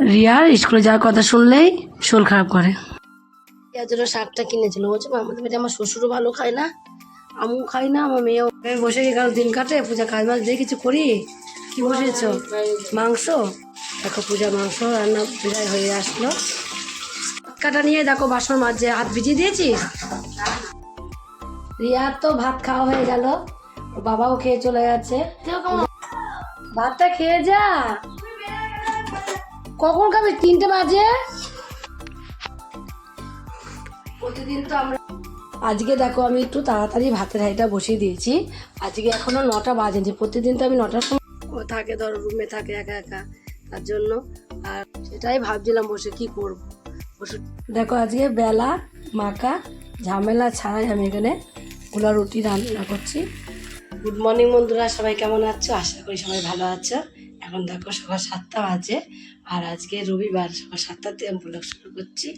রিয়ার স্কুলে যাওয়ার কথা শুনলেই শরীর খারাপ করে। জন্য শাকটা কিনেছিল বলছে "মা, আমাদের বাড়ি আমার শ্বশুরও ভালো খায় না আমিও খাই না আমার মেয়েও। আমি বসে গেল দিন কাটে? পূজা কাজ বাজ দিয়ে কিছু করি? কি বসেছ? মাংস? দেখো পূজা মাংস রান্না পূজায় হয়ে আসলো। কাটা নিয়ে দেখো বাসন মাঝে হাত ভিজিয়ে দিয়েছিস? রিয়ার তো ভাত খাওয়া হয়ে গেল। বাবাও খেয়ে চলে গেছে। ভাতটা খেয়ে যা। কখন খাবি? তিনটে বাজে? প্রতিদিন তো আমরা আজকে দেখো আমি একটু তাড়াতাড়ি ভাতের হাঁড়িটা বসিয়ে দিয়েছি। আজকে এখনও নটা বাজেনি প্রতিদিন তো আমি নটার সময় ও থাকে ধরো রুমে থাকে একা একা। তার জন্য আর সেটাই ভাবছিলাম বসে কি করব? বসে দেখো আজকে বেলা মাখা ঝামেলা ছাড়াই আমি এখানে গোলা রুটি রান্না করছি। গুড মর্নিং বন্ধুরা সবাই কেমন আছো? আশা করি সবাই ভালো আছো। এখন দেখো সকাল সাতটা বাজে আর আজকে রবিবার সকাল সাতটাতে আমি ব্লগ শুরু করছি।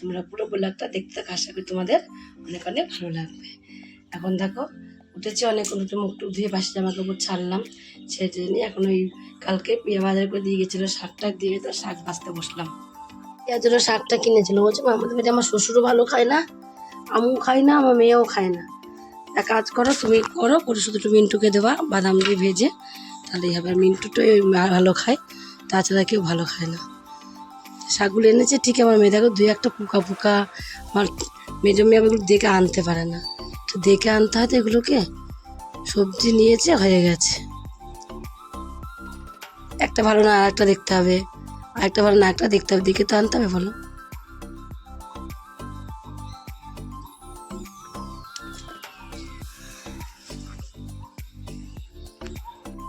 তোমরা পুরো ব্লগটা দেখতে থাকো আশা করি তোমাদের অনেক অনেক ভালো লাগবে। এখন দেখো উঠেছি অনেক উঠে মুখ টুক ধুয়ে বাসি জামা কাপড় ছাড়লাম ছেড়ে নিয়ে এখন ওই কালকে পেঁয়া বাজার করে দিয়ে গেছিল শাকটা দিয়ে তো শাক বাঁচতে বসলাম। পেঁয়াজ জন্য শাকটা কিনেছিল বলছে "মা, আমাদের বাড়ি আমার শ্বশুরও ভালো খায় না আমিও খাই না আমার মেয়েও খায় না। এক কাজ করো তুমি করো করে শুধু একটু মিন্টুকে দেবা বাদাম দিয়ে ভেজে তাহলেই হবে। আর মিন্টুটাই ভালো খায়, তাছাড়া কেউ ভালো খায় না। শাকগুলো এনেছে, ঠিক আমার মেয়ে, দেখো, দুই একটা পোকা পোকা, আমার মেজো মেয়ে এগুলো দেখে আনতে পারে না। তো দেখে আনতে হয় তো এগুলোকে, সবজি নিয়েছে, হয়ে গেছে। একটা ভালো না আর একটা দেখতে হবে, আরেকটা ভালো না একটা দেখতে হবে, দেখে তো আনতে হবে, বলো।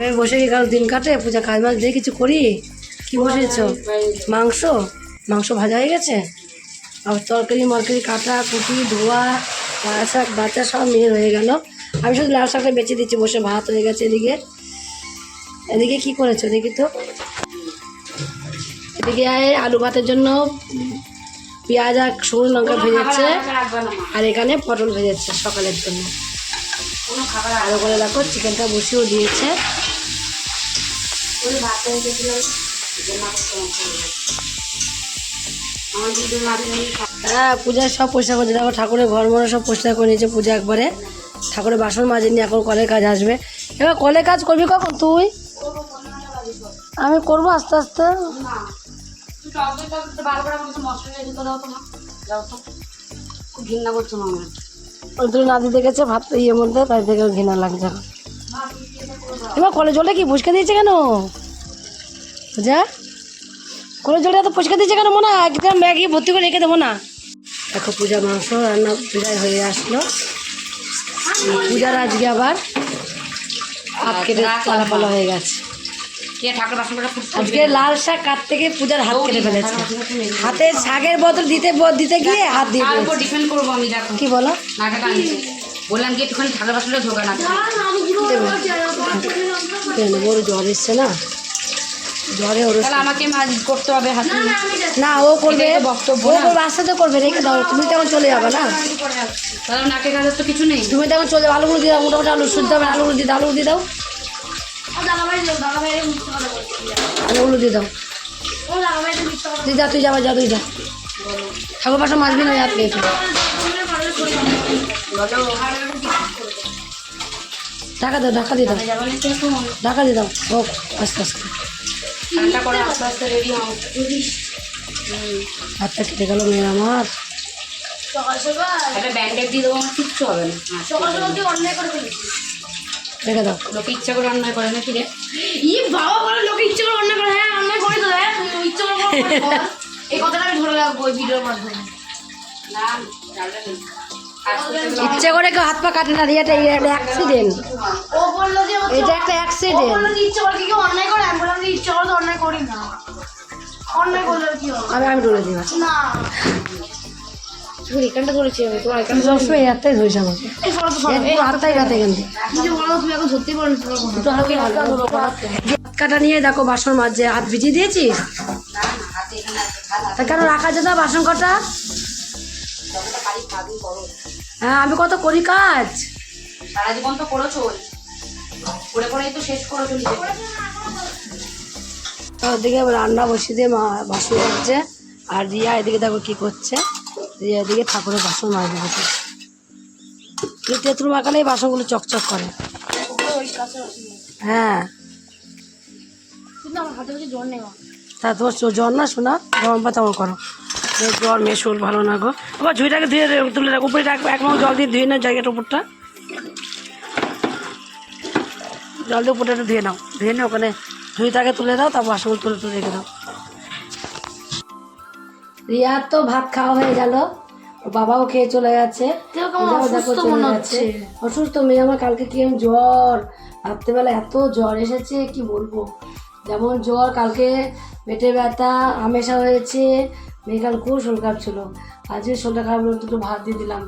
আমি বসে কারও দিন কাটে? পূজা কাজ মাছ দিয়ে কিছু করি? কি বসেছ? মাংস? মাংস ভাজা হয়ে গেছে? আর তরকারি, মরকারি, কাটা কুটি ধোয়া, লাল শাক বাচ্চা সব মেয়ের হয়ে গেল। আমি শুধু লাল শাকটা বেঁচে দিচ্ছি, বসে ভাত হয়ে গেছে এদিকে। এদিকে কি করেছ দেখি তো? এদিকে আলু ভাতের জন্য পেঁয়াজ আর শুকনো লঙ্কা ভেজেছে। আর এখানে পটল ভেজেছে সকালের জন্য। আর করে দেখো, চিকেনটা বসিয়েও দিয়েছে। হ্যাঁ পূজার সব পরিষ্কার করছে দেখো ঠাকুরের ঘর মনে সব পরিষ্কার করে নিয়েছে পূজা একবারে। ঠাকুরের বাসন মাজেনি এখন কলের কাজ আসবে। এবার কলের কাজ করবি কখন তুই? আমি করব আস্তে আস্তে। ঘৃণা করছ নাতি দেখেছে ভাত ইয়ের মধ্যে তাই থেকে ঘৃণা লাগছে এখন। এবার কলের জলটা কি পুষ্কা দিয়েছে কেন? যা। কলের জলটা এত পুষ্কা দিয়েছে কেন মনে? হয় একদম ব্যাগে ভর্তি করে রেখে দেবো না দেখো পূজা মাংস রান্না পূজায় হয়ে আসলো। পূজার আজকে আবার হাত কেটে পালা পালা হয়ে গেছে। আজকে লাল শাক কাট থেকে পূজার হাত কেটে ফেলেছে। হাতে শাকের বদল দিতে দিতে গিয়ে হাত দিয়ে তার ডিপেন্ড করব আমি কি বলো? বললাম কি একটুখানি ঠাকুর বাসনটা ঢোকা না। ওর জ্বর এসছে না? জ্বরে ওর আমাকে মাছ করতে হবে হাতে। না ও করবে। বক্তব্য ও। করবে আস্তে করবে রেখে দাও। তুমি তেমন চলে যাবে না? তাহলে নাকে কাজের তো কিছু নেই। তুমি তেমন চলে যাবে আলুগুলো দিয়ে দাও মোটামুটি আলু শুদ্ধ হবে আলুগুলো দিয়ে দাও আলুগুলো দিয়ে দাও। আলুগুলো দিয়ে দাও। তুই যা তুই যাবা যা তুই যা। ঠাকুর পাশে মাছবি না হাত পেয়ে ঢাকা দাও ঢাকা দিয়ে দাও। ঢাকা দিয়ে দাও। হোক আস্তে আস্তে। ঠান্ডা করে আস্তে আস্তে রেডি হাতটা কেটে গেল মেয়ে আমার। একটা ব্যান্ডেড দিয়ে দেবো আমার কিচ্ছু হবে না। রেখে দাও। লোকে ইচ্ছা করে অন্যায় করে নাকি রে? ই বাবা বলে লোকে ইচ্ছে করে অন্য করে হ্যাঁ অন্য করে তো হ্যাঁ তুমি করে করো, করো। এই কথাটা আমি ধরে রাখব ওই ভিডিওর মাধ্যমে। না। ইচ্ছে করে কেউ হাত পা কাটে না অ্যাক্সিডেন্ট ও বলল যে হচ্ছে- এটা একটা অ্যাক্সিডেন্ট বলল যে ইচ্ছে করে কেউ অন্যায় করে? আমি বললাম যে ইচ্ছে করে তো অন্যায় করি না। অন্যায় করলে কি হবে? আমি আমি দিই না। শুধু এখানটা ধরেছি আমি তোমার এখানে সবসময় হাতটাই আমাকে। একটু কাটে এখান থেকে। একটু নিয়ে দেখো বাসন হাত ভিজিয়ে দিয়েছিস? তা কেন রাখা যেত বাসন কটা? হ্যাঁ আমি কত করি কাজ? সারা জীবন তো করেছ করে করেই তো শেষ করেছ ওদিকে রান্না বসিয়ে দিয়ে মা বাসন করছে আর রিয়া এদিকে দেখো কি করছে। রিয়া এদিকে ঠাকুরের বাসন মাজতে বসে তেঁতুল মাখালে এই বাসনগুলো চকচক করে। হ্যাঁ। তা তোমার জ্বর না শোনা গরম পাতা করো। জ্বর মেশুল ভালো না গো। আবার ঝুঁইটাকে ধুয়ে তুলে রাখো। উপরে রাখব এক জল দিয়ে ধুয়ে নাও জায়গাটা উপরটা। জল দিয়ে উপরটা ধুয়ে নাও। ধুয়ে নাও ওখানে ঝুঁইটাকে তুলে দাও তারপর বাসনগুলো তুলে তুলে রেখে দাও। রিয়ার তো ভাত খাওয়া হয়ে গেল। বাবাও খেয়ে চলে গেছে। অসুস্থ মেয়ে আমার কালকে কি জ্বর? রাত্রেবেলা এত জ্বর এসেছে কি বলব? যেমন জ্বর কালকে পেটে ব্যথা আমেশা হয়েছে মেয়ে কাল খুব শরীর খারাপ ছিল। আজকে শরীরটা খারাপ হলো দুটো ভাত দিয়ে দিলাম।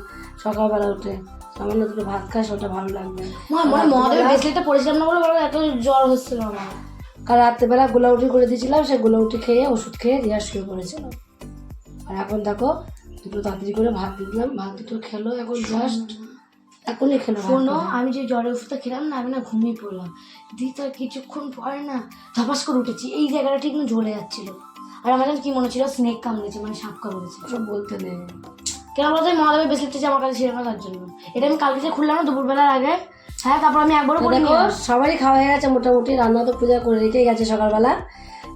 সকালবেলা উঠে। সামান্য দুটো ভাত খায় শরীরটা ভালো লাগবে। মনে মহাদেবের ব্রেসলেটটা পরিষ্কার না করে বলো এত জ্বর হচ্ছিল আমার কাল রাত্রেবেলা গোলাউটি করে দিয়েছিলাম সেই গোলাউটি খেয়ে ওষুধ খেয়ে রিয়া শুয়ে পড়েছিল। আর এখন দেখো দুটো তাড়াতাড়ি করে ভাত দিয়ে দিলাম। ভাত দুটো খেলো এখন জাস্ট এখনই খেলো শোনো আমি যে জ্বরের ওষুধটা খেলাম না আমি না ঘুমিয়ে পড়লাম। দিয়ে তো কিছুক্ষণ পরে না ধপাস করে উঠেছি। এই জায়গাটা ঠিক না ঝরে যাচ্ছিল। আর আমাদের কি মনে ছিল স্নেক কামড়েছে মানে সাপ কামড়েছে। ওসব বলতে নেই। কেন বলতো? মহাদেবের ব্রেসলেটটা যে আমার কাছে ছিল না তার জন্য। এটা আমি কালকে যে খুললাম না দুপুরবেলার আগে। হ্যাঁ তারপর আমি একবারও দেখো সবারই খাওয়া হয়ে গেছে মোটামুটি রান্না তো পূজা করে রেখে গেছে সকালবেলা।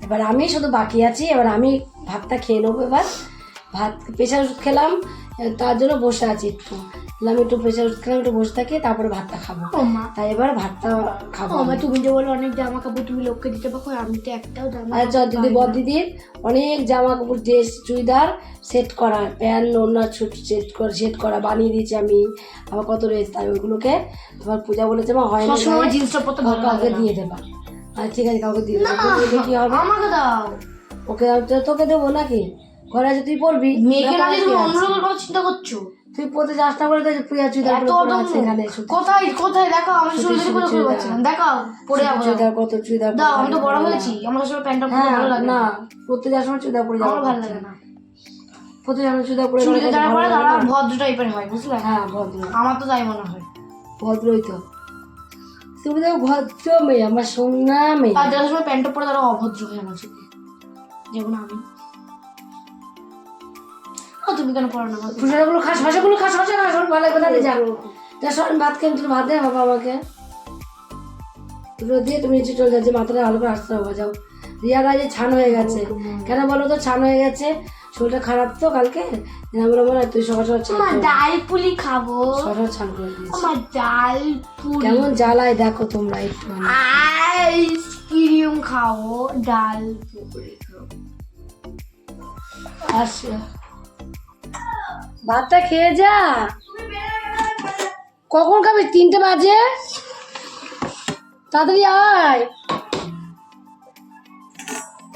এবার আমি শুধু বাকি আছি এবার আমি ভাতটা খেয়ে নেব এবার। ভাত প্রেশার খেলাম তার জন্য বসে আছি একটু। আমি একটু প্রেশার খেলাম একটু বসে থাকি তারপরে ভাতটা খাব। তাই এবার ভাতটা খাব মা তুমি যে বলো অনেক জামা কাপড় তুমি লোককে দিতে পারো আমি তো একটাও জামা আর চ দিদি বর দিদির অনেক জামা কাপড় ড্রেস চুড়িদার সেট করা প্যান্ট ওনার ছুট সেট করে সেট করা বানিয়ে দিয়েছি আমি। আবার কত রয়েছে তাই ওইগুলোকে তোমার পূজা বলেছে মা হয় না ভালো কাউকে দিয়ে দেবা। আর ঠিক আছে কাউকে দিয়ে দেবো। কি হবে? আমাকে দাও। ওকে তোকে দেবো নাকি? ঘরে আছে তুই পড়বি? মেয়েকে না তুমি অন্য চিন্তা করছ? তুই পড়তে যাস না বলে তো প্রিয়া পরে পরে এখানে শুধু কোথায় কোথায়? দেখাও আমি করে পাচ্ছিলাম দেখাও পরে যাব চুড়িদার কত চুড়িদার দাও পরে আমি তো বড় হয়েছি। আমার সব প্যান্টটা পরতে হ্যাঁ ভালো লাগে। না না পড়তে চুড়িদার পরে যাব আমার ভালো লাগে না। পড়তে চুড়িদার পরে যারা ভালো পরে তারা ভদ্র টাইপের হয় বুঝলে? হ্যাঁ ভদ্র। আমার তো তাই মনে হয়। ভদ্রই তো। তুমি তো ভদ্র মেয়ে আমার সোনা মেয়ে। আর যারা সময় প্যান্টটা পরে তারা অভদ্র হয় আমার সাথে যেমন আমি। ও তুমি কেন পড়ো না? বলো? ফুটাগুলো খাস ভাষাগুলো খাস ভাষা খাস ভালো লাগবে না যা। যা সব ভাত খেয়ে তুমি ভাত দে বাবা আমাকে। দুটো দিয়ে তুমি নিচে চলে যাচ্ছে মাথাটা ভালো করে আসতে হবে যাও। রিয়ার আজ ছান হয়ে গেছে। কেন বলো তো ছান হয়ে গেছে? শরীরটা খারাপ তো কালকে? আমি বললাম মনে তুই সকাল সকাল ছান ডাল পুলি খাব। সকাল ছান করে দিয়েছি। আমার ডাল পুলি। কেমন জ্বালায় দেখো তোমরা একটু আইসক্রিম খাব ডাল পুরি খাব। আচ্ছা ভাতটা খেয়ে যা। কখন খাবি? তিনটে বাজে? তাড়াতাড়ি আয়।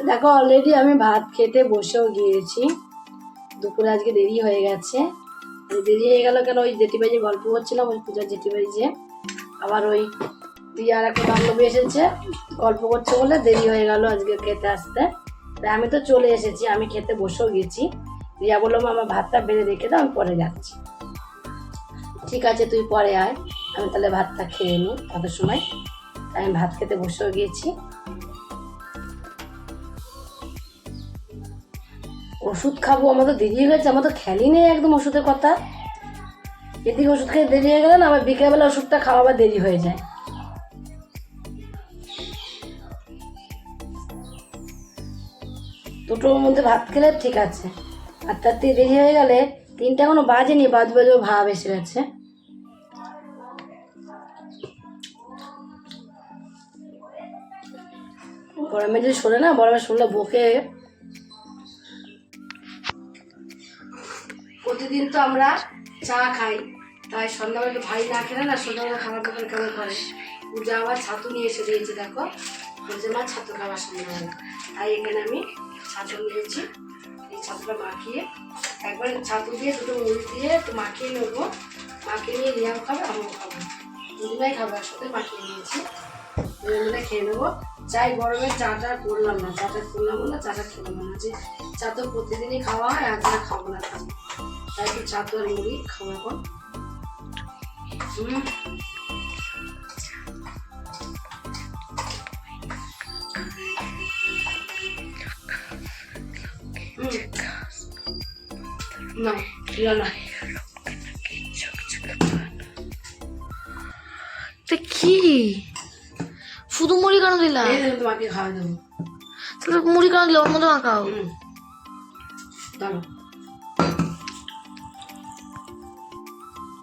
দেখো অলরেডি আমি ভাত খেতে বসেও গিয়েছি। দুপুরে আজকে দেরি হয়ে গেছে। দেরি হয়ে গেল কেন? ওই জেঠিবাই গল্প করছিলাম, ওই পূজার জেঠিবাই যে। আবার ওই দিয়ে আর একটা বান্ধবী এসেছে, গল্প করছে বলে দেরি হয়ে গেল আজকে খেতে আসতে। তাই আমি তো চলে এসেছি, আমি খেতে বসেও গেছি। রিয়া বলল "মা, আমার ভাতটা বেড়ে রেখে দাও আমি পরে যাচ্ছি। ঠিক আছে তুই পরে আয় আমি তাহলে ভাতটা খেয়ে নিই কত সময়। আমি ভাত খেতে বসেও গিয়েছি। ওষুধ খাব আমার তো দেরি হয়ে গেছে আমার তো খেয়ালই নেই একদম ওষুধের কথা। এদিকে ওষুধ খেয়ে দেরি হয়ে গেলে না আবার বিকেলবেলা ওষুধটা খাওয়া দেরি হয়ে যায়। দুটোর মধ্যে ভাত খেলে ঠিক আছে। আর তার থেকে দেরি হয়ে গেলে তিনটা এখনও বাজেনি বাজ বাজে ভাব এসে গেছে। গরমে যদি শোনে না গরমে শুনলে বকে। প্রতিদিন তো আমরা চা খাই, তাই সন্ধ্যাবেলা ভাই না খেলে না, সন্ধ্যাবেলা খাবার দোকান কেমন করে? পূজা আবার ছাতু নিয়ে এসে দিয়েছে, দেখো। বলছে, মা, ছাতু খাবার সন্ধ্যাবেলা তাই এখানে আমি ছাতু নিয়েছি। ছাতুটা মাখিয়ে, একবার ছাতু দিয়ে দুটো মুড়ি দিয়ে একটু মাখিয়ে নেব। মাখিয়ে নিয়ে রিয়াও খাবে, আমিও খাব। দুদিনাই খাব, একসাথে মাখিয়ে নিয়েছি। দুজন খেয়ে নেব। চাই গরমে চাটা করলাম না। চাটা করলাম না চাটা খেলাম না। যে চা তো প্রতিদিনই খাওয়া হয় আর চা খাব না তাই একটু চা তো আর মুড়ি খাব এখন। হুম। না রিয়া না তা কি? শুধু মুড়ি কেন দিলা? তোমাকে খাওয়া দেবো। তাহলে মুড়ি কেন দিলা? ওর মধ্যে মাখাও হুম।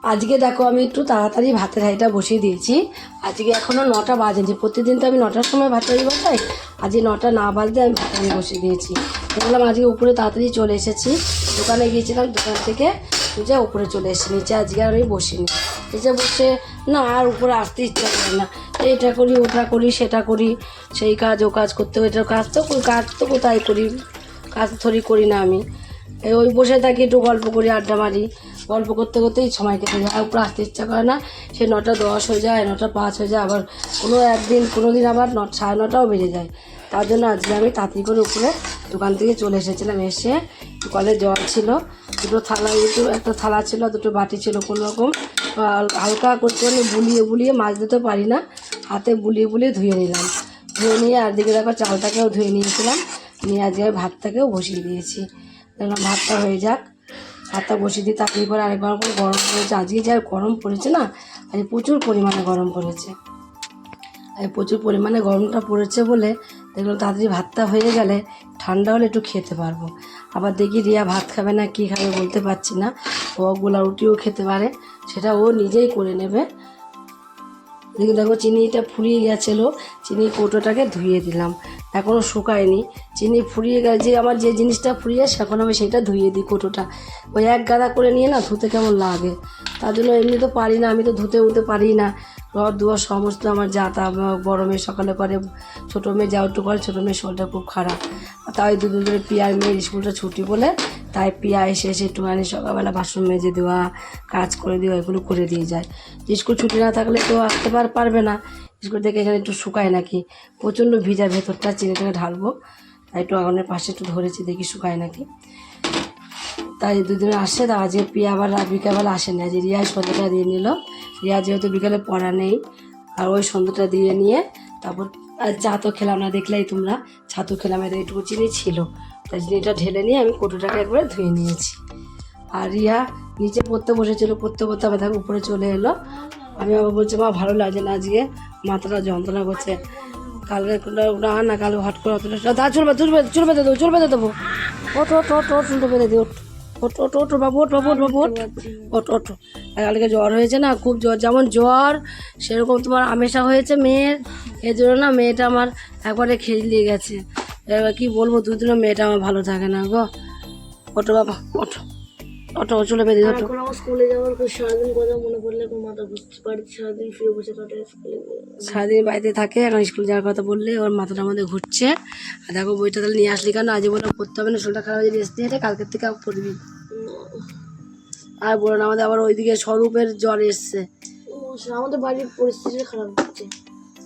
আজকে দেখো আমি একটু তাড়াতাড়ি ভাতের হাঁড়িটা বসিয়ে দিয়েছি। আজকে এখনও নটা বাজেনি। প্রতিদিন তো আমি নটার সময় ভাতের হাঁড়ি বসাই। আজকে নটা না বাজতে আমি ভাতের হাঁড়ি বসিয়ে দিয়েছি। দেখলাম আজকে উপরে তাড়াতাড়ি চলে এসেছি। দোকানে গিয়েছিলাম, দোকান থেকে বুঝে উপরে চলে এসেছি, নিচে আজকে আর আমি বসিনি। নিচে বসে না, আর উপরে আসতে ইচ্ছা করে না। এটা করি, ওটা করি, সেটা করি, সেই কাজ, ও কাজ করতে এটা কাজ তো কাজ তো কোথায় করি? কাজ থরি করি না আমি। ওই বসে থাকি, একটু গল্প করি, আড্ডা মারি। গল্প করতে করতেই সময় কেটে যায় উপরে আসতে ইচ্ছা করে না। সে নটা দশ হয়ে যায়, নটা পাঁচ হয়ে যায়, আবার কোনো একদিন, কোনো দিন আবার ন, সাড়ে নটাও বেজে যায়। তার জন্য আজকে আমি তাড়াতাড়ি করে উপরে দোকান থেকে চলে এসেছিলাম এসে। কলে জল ছিল, দুটো থালা, দুটো, একটা থালা ছিল, দুটো বাটি ছিল কোনো রকম। হালকা করতে মানে বুলিয়ে বুলিয়ে মাছ দিতে পারি না। হাতে বুলিয়ে বুলিয়ে ধুয়ে নিলাম। ধুয়ে নিয়ে আর দিকে দেখো চালটাকেও ধুয়ে নিয়েছিলাম। নিয়ে আজকে আমি ভাতটাকেও বসিয়ে দিয়েছি। দেখলাম ভাতটা হয়ে যাক। ভাতটা বসিয়ে দিয়ে তাড়াতাড়ি করে আরেকবার করে গরম পড়েছে আজকে যা গরম পড়েছে না আজ প্রচুর পরিমাণে গরম পড়েছে। প্রচুর পরিমাণে গরমটা পড়েছে বলে দেখলাম তাড়াতাড়ি ভাতটা হয়ে গেলে ঠান্ডা হলে একটু খেতে পারব। আবার দেখি রিয়া ভাত খাবে না, কী খাবে বলতে পারছি না। ও গোলা রুটিও খেতে পারে, সেটা ও নিজেই করে নেবে। দেখি, দেখো, চিনিটা ফুরিয়ে গেছিল। চিনি কৌটোটাকে ধুয়ে দিলাম। এখনও শুকায়নি। চিনি ফুরিয়ে গেছে যে আমার যে জিনিসটা ফুরিয়ে গেছে এখন আমি সেটা ধুয়ে দিই কৌটোটা। ওই এক গাদা করে নিয়ে না ধুতে কেমন লাগে? তার জন্য এমনি তো পারি না, আমি তো ধুতে উঠতে পারি না। ঘর দুয়ার সমস্ত আমার যা তা বড় মেয়ে সকালে করে, ছোটো মেয়ে যাও একটু করে, ছোটো মেয়ের শরীরটা খুব খারাপ। তাই দুদিন ধরে পিয়ার মেয়ের স্কুলটা ছুটি বলে তাই পিয়া এসে এসে একটুখানি সকালবেলা বাসন মেজে দেওয়া, কাজ করে দেওয়া, এগুলো করে দিয়ে যায়। স্কুল ছুটি না থাকলে তো আসতে পার পারবে না। স্কুল থেকে এখানে একটু শুকায় নাকি? প্রচণ্ড ভিজা ভেতরটা চিনিটাকে ঢালবো। তাই একটু আগুনের পাশে একটু ধরেছি, দেখি শুকায় নাকি। তাই দুদিন আসে তা আজকে পিয়া আবার বিকালবেলা আসে না। যে রিয়া সন্ধ্যাটা দিয়ে নিল। রিয়া যেহেতু বিকালে পড়া নেই, আর ওই সন্ধ্যাটা দিয়ে নিয়ে তারপর চা তো খেলাম না, দেখলেই তোমরা। ছাতু খেলাম, এদের একটু চিনি ছিল। চিনিটা ঢেলে নিয়ে আমি কটুটাকে একবারে ধুয়ে নিয়েছি। আর রিয়া নিচে পড়তে বসেছিল, পড়তে পড়তে আবার দেখো উপরে চলে এলো। আমি আবার বলছি, মা, ভালো লাগছে না আজকে। মাথাটা যন্ত্রণা করছে। কালকে না না, কালকে হট করে অতটা তা চলবে চলবে চলবে দেবো চলবে দেবো। ওট ওট ওট ওট শুনতে পেরে দিই ওট ওট ওট বাবু ওট বাবু ওট বাবু ওট ওট ওট কালকে জ্বর হয়েছে না, খুব জ্বর। যেমন জ্বর, সেরকম তোমার আমেশা হয়েছে মেয়ের। এর জন্য না মেয়েটা আমার একবারে খেজলিয়ে গেছে। এবার কি বলব দুদিনও মেয়েটা আমার ভালো থাকে না গো। অটো বাবা অটো অটো চলে বেঁধে আমার স্কুলে যাওয়ার সারাদিন কথা মনে পড়লে এখন মাথা ঘুরছে বাড়িতে সারাদিন শুয়ে বসে কাটে স্কুলে সারাদিন বাড়িতে থাকে এখন স্কুল যাওয়ার কথা বললে ওর মাথাটা মধ্যে ঘুরছে। আর দেখো বইটা তাহলে নিয়ে আসলি কেন? আজ বললাম পড়তে হবে না শরীরটা খারাপ হয়ে রেস্ট নিয়ে কালকের থেকে পড়বি আর বলো না আমাদের আবার ওইদিকে স্বরূপের জ্বর এসছে। আমাদের বাড়ির পরিস্থিতি খারাপ হচ্ছে।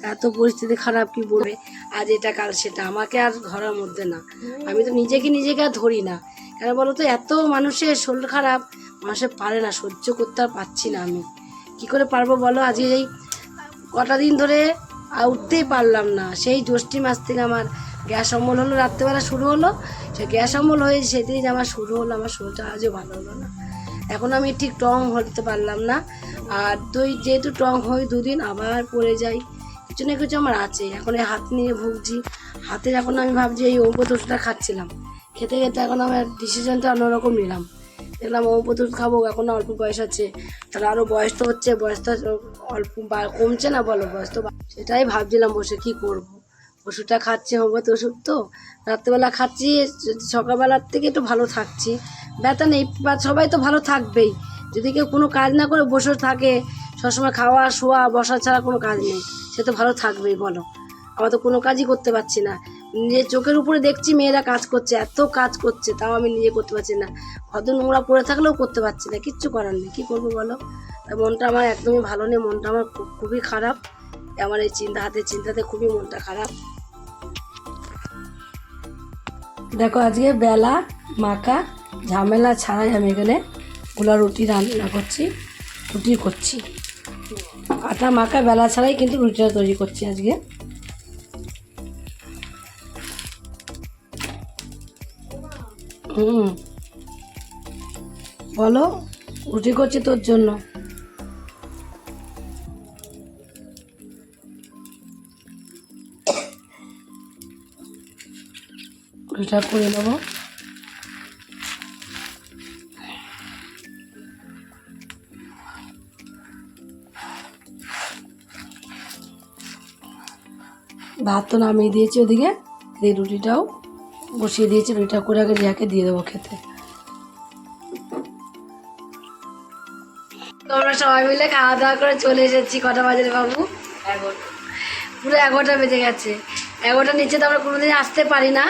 এত পরিস্থিতি খারাপ কি বলবে? আজ এটা কাল সেটা। আমাকে আর ধরার মধ্যে না। আমি তো নিজেকে নিজেকে আর ধরি না। কেন বলো তো? এত মানুষের শরীর খারাপ, মানুষে পারে না। সহ্য করতে আর পারছি না আমি। কি করে পারব বলো? আজকে এই কটা দিন ধরে উঠতেই পারলাম না। সেই জ্যৈষ্ঠী মাস থেকে আমার গ্যাস অম্বল হলো, রাত্রেবেলা শুরু হলো। সে গ্যাস অম্বল হয়ে সেদিন আমার শুরু হলো। আমার শরীরটা আজও ভালো হলো না। এখন আমি ঠিক টং হতে পারলাম না। আর দুই, যেহেতু টং হই দুদিন আবার পড়ে যাই কিছু না কিছু আমার আছে। এখন এই হাত নিয়ে ভুগছি। হাতে এখন আমি ভাবছি এই ঔষধ ওষুধটা খাচ্ছিলাম, খেতে খেতে এখন আমার ডিসিশনটা অন্যরকম নিলাম। দেখলাম ঔষধ ওষুধ খাব, এখন অল্প বয়স আছে। তাহলে আরও বয়স তো হচ্ছে, বয়স তো অল্প কমছে না বলো, বয়স তো সেটাই ভাবছিলাম বসে কি করব। ওষুধটা খাচ্ছি হোমিওপ্যাথি ওষুধ তো। রাত্রেবেলা খাচ্ছি, সকালবেলার থেকে একটু ভালো থাকছি। ব্যথা নেই, বা সবাই তো ভালো থাকবেই। যদি কেউ কোনো কাজ না করে বসে থাকে, সবসময় খাওয়া, শোয়া, বসা ছাড়া কোনো কাজ নেই। সে তো ভালো থাকবেই, বলো। আমরা তো কোনো কাজই করতে পারছি না। নিজের চোখের উপরে দেখছি মেয়েরা কাজ করছে, এত কাজ করছে, তাও আমি নিজে করতে পারছি না। কত নোংরা পড়ে থাকলেও করতে পারছি না, কিচ্ছু করার নেই। কী করব, বলো? মনটা আমার একদমই ভালো নেই, মনটা আমার খুব- খুবই খারাপ। আমার এই চিন্তা হাতে চিন্তাতে খুবই মনটা খারাপ। দেখো, আজকে বেলা, মাখা, ঝামেলা ছাড়াই আমি এখানে গোলা রুটি রান্না করছি, রুটি করছি। আটা মাখা বেলা ছাড়াই কিন্তু রুটিটা তৈরি করছি আজকে। হুম। বলো, রুটি করছি তোর জন্য। রুটিটা করে নেব। ভাত তো নামিয়ে দিয়েছি ওদিকে। এই রুটিটাও বসিয়ে দিয়েছি রুটিটা করে আগে রিয়াকে দিয়ে দেবো খেতে। তোমরা সবাই মিলে খাওয়া দাওয়া করে চলে এসেছি কটা বাজে রে বাবু? পুরো এগারোটা বেজে গেছে। এগারোটা নিচে তো আমরা কোনোদিন আসতে পারি না।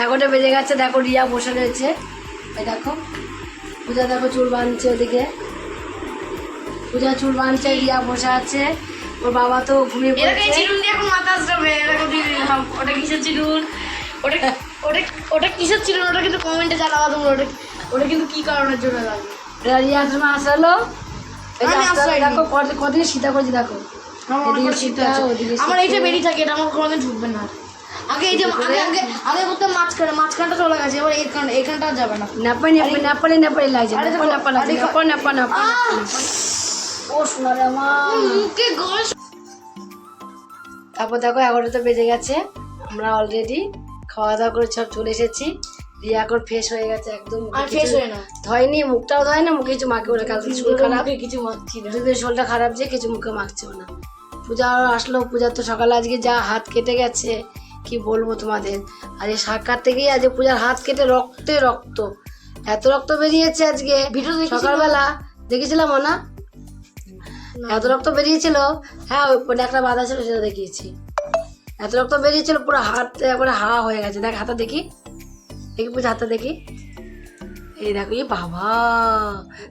এগারোটা বেজে গেছে দেখো রিয়া বসে রয়েছে। এই দেখো পূজা দেখো চুল বাঁধছে ওদিকে। পূজা চুল বাঁধছে রিয়া বসে আছে। ওর বাবা তো ঘুমিয়ে পড়েছে। চিরুন দিয়ে এখন মাথা আসবে এরকম ওটা কিসের চিরুন? ওটা ওটা ওটা কিসের চিরুন? ওটা কিন্তু কমেন্টে জানাবা তোমরা ওটা ওটা কিন্তু কি কারণের জন্য লাগবে রিয়া তোমার আসালো। এই। দেখো কদিন সীতা করছি দেখো। আমার। এইটা বেরিয়ে থাকে এটা আমার কোনোদিন ঢুকবে না। আগে এই যে আগে আগে আগে করতে মাঝখানে মাঝখানটা চলে গেছে এবার এইখান এইখানটা আর যাবে না। নাপাই নাপাই নাপালি নাপালি লাগছে নাপা নাপা নাপা নাপা নাপা ও শোনা মুখে গস তারপর দেখো এগারোটা তো বেজে গেছে। আমরা অলরেডি খাওয়া দাওয়া করে সব চলে এসেছি। রিয়া এখন ফ্রেশ হয়ে গেছে একদম। আর ফ্রেশ হয়ে না। ধয়নি মুখটাও ধয় না মুখে কিছু মাকে ওরা কালকে শরীর খারাপ। কিছু মাখছি না। যদি শরীরটা খারাপ যে কিছু মুখে মাখছেও না। পূজা আসলো পূজার তো সকালে আজকে যা হাত কেটে গেছে কি বলব তোমাদের? আর এই শাক কাটতে গিয়ে আজকে পূজার হাত কেটে রক্তে রক্ত। এত রক্ত বেরিয়েছে আজকে। ভিডিও সকালবেলা দেখেছিলাম না এত রক্ত বেরিয়েছিল? হ্যাঁ ওই একটা বাধা ছিল সেটা দেখিয়েছি। এত রক্ত বেরিয়েছিল পুরো হাত একবারে হা হয়ে গেছে। দেখ হাতে দেখি। দেখি পূজা হাতে দেখি। এই দেখো এই বাবা।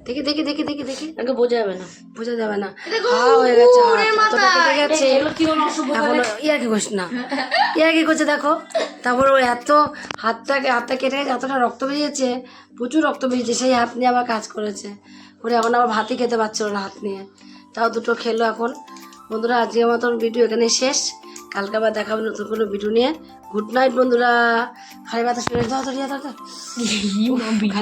দেখি দেখি দেখি দেখি দেখি। আগে বোঝা যাবে না। বোঝা যাবে না। হা হয়ে গেছে হাত, এতটা গেছে। কি এখন ইয়ার কি করছে না? ইয়ার কি করছে দেখো? তারপর ও এত হাতটাকে হাতটা কেটে গেছে এতটা রক্ত বেরিয়েছে প্রচুর রক্ত বেরিয়েছে সেই হাত নিয়ে আবার কাজ করেছে। ওরে এখন আবার ভাতই খেতে পারছিল না হাত নিয়ে। তাও দুটো খেলো এখন। বন্ধুরা আজকের মতন ভিডিও এখানে শেষ। কালকে আবার দেখাবো নতুন কোনো ভিডিও নিয়ে। গুড নাইট বন্ধুরা। খালি তো।